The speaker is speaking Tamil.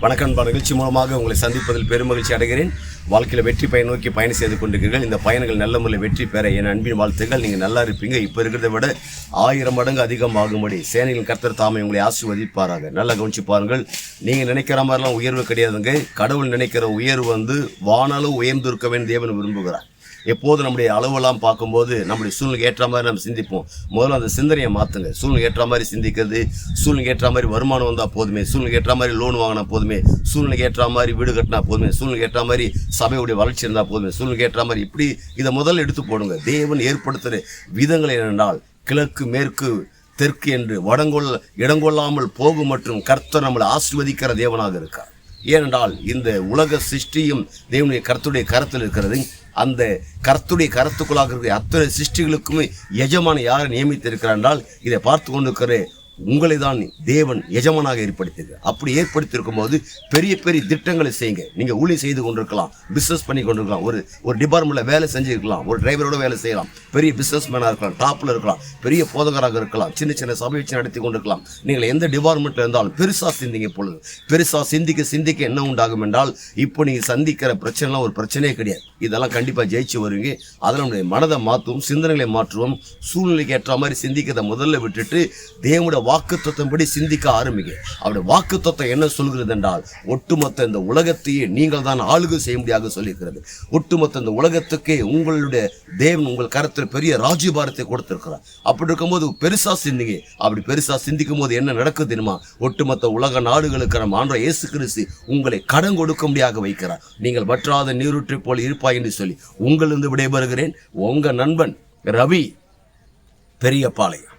வணக்கம் அன்பா நிகழ்ச்சி மூலமாக உங்களை சந்திப்பதில் பெருமகிழ்ச்சி அடைகிறேன். வாழ்க்கையில் வெற்றி பயன் நோக்கி பயணம் செய்து கொண்டிருக்கிறீர்கள். இந்த பயணங்கள் நல்ல முறையில் வெற்றி பெற என் அன்பின் வாழ்த்துக்கள். நீங்கள் நல்லா இருப்பீங்க. இப்போ இருக்கிறத விட ஆயிரம் மடங்கு அதிகமாகும்படி சேனைகளின் கர்த்தர் தாமை உங்களை ஆசீர்வதிப்பாராக. நல்லா கவனிச்சு பாருங்கள். நீங்கள் நினைக்கிற மாதிரிலாம் உயர்வு கிடையாதுங்க. கடவுள் நினைக்கிற உயர்வு வந்து வானாலும் உயர்ந்து இருக்க வேண்டும் தேவன் விரும்புகிறார். எப்போது நம்முடைய அளவெல்லாம் பார்க்கும்போது நம்முடைய சூழ்நிலைக்கு ஏற்ற மாதிரி நம்ம சிந்திப்போம். முதல்ல அந்த சிந்தனையை மாற்றுங்க சூழ்நிலை ஏற்ற மாதிரி சிந்திக்கிறது சூழ்நிலைக்கு ஏற்ற மாதிரி வருமானம் வந்தால் போதுமே சூழ்நிலைக்கு ஏற்ற மாதிரி லோன் வாங்கினா போதுமே சூழ்நிலைக்கு ஏற்ற மாதிரி வீடு கட்டினா போதுமே சூழ்நிலைக்கு ஏற்ற மாதிரி சபையுடைய வளர்ச்சி இருந்தால் போதுமே சூழ்நிலைக்கு ஏற்ற மாதிரி இப்படி இதை முதல்ல எடுத்து போடுங்க. தேவன் ஏற்படுத்துகிற விதங்கள் என்னென்றால் கிழக்கு மேற்கு தெற்கு என்று வடங்கொள்ள இடங்கொள்ளாமல் போகும் மற்றும் கர்த்தர் நம்மளை ஆசிர்வதிக்கிற தேவனாக இருக்கார். ஏனென்றால் இந்த உலக சிருஷ்டியும் தேவனுடைய கருத்துடைய கரத்தில் இருக்கிறது. அந்த கருத்துடைய கருத்துக்குள்ளாக இருக்கிற அத்தனை சிருஷ்டிகளுக்குமே எஜமான யாரை நியமித்திருக்கிறார் என்றால் இதை பார்த்து கொண்டிருக்கிற உங்களை தான் தேவன் எஜமானாக ஏற்படுத்தியது. அப்படி ஏற்படுத்தியிருக்கும் போது பெரிய பெரிய திட்டங்களை செய்யுங்க. நீங்கள் ஊழியம் செய்து கொண்டிருக்கலாம் பிஸ்னஸ் பண்ணி கொண்டிருக்கலாம். ஒரு ஒரு டிபார்ட்மெண்ட்டில் வேலை செஞ்சுருக்கலாம் ஒரு டிரைவரோட வேலை செய்யலாம். பெரிய பிஸ்னஸ் மேனாக இருக்கலாம் டாப்பில் இருக்கலாம் பெரிய போதகராக இருக்கலாம் சின்ன சின்ன சபை வச்சு நடத்தி கொண்டிருக்கலாம். நீங்கள் எந்த டிபார்ட்மெண்ட்டில் இருந்தாலும் பெருசாக சிந்திங்க பொழுது பெருசாக சிந்திக்க சிந்திக்க என்ன உண்டாகும் என்றால் இப்போ நீங்கள் சந்திக்கிற பிரச்சனைலாம் ஒரு பிரச்சனையே கிடையாது. இதெல்லாம் கண்டிப்பாக ஜெயிச்சு வருவீங்க. அதில் நம்முடைய மனதை மாற்றுவோம் சிந்தனைகளை மாற்றுவோம். சூழ்நிலைக்கு ஏற்ற மாதிரி சிந்திக்கிறதை முதல்ல விட்டுட்டு தேவனுடைய வாக்குத்தத்தின்படி சிந்திக்க ஆரம்பிங்க. அவருடைய வாக்குத்தத்தம் என்ன சொல்கிறது என்றால் ஒட்டுமொத்த இந்த உலகத்தையே நீங்கள் தான் ஆளுகை செய்ய முடியாத சொல்லியிருக்கிறது. ஒட்டுமொத்த இந்த உலகத்துக்கே உங்களுடைய தேவன் உங்கள் கருத்தில் பெரிய ராஜ்யபாரத்தை கொடுத்துருக்கிறார். அப்படி இருக்கும்போது பெருசா சிந்திங்க. அப்படி பெருசாக சிந்திக்கும் போது என்ன நடக்குது தெரியுமா? ஒட்டுமொத்த உலக நாடுகளுக்கு நம்ம ஆண்ட இயேசு கிறிஸ்து உங்களை கடன் கொடுக்க முடியாக வைக்கிறார். நீங்கள் வற்றாத நீரூற்றை போல் இருப்பாய் என்று சொல்லி உங்களிருந்து விடைபெறுகிறேன். உங்க நண்பன் ரவி பெரியபாளையம்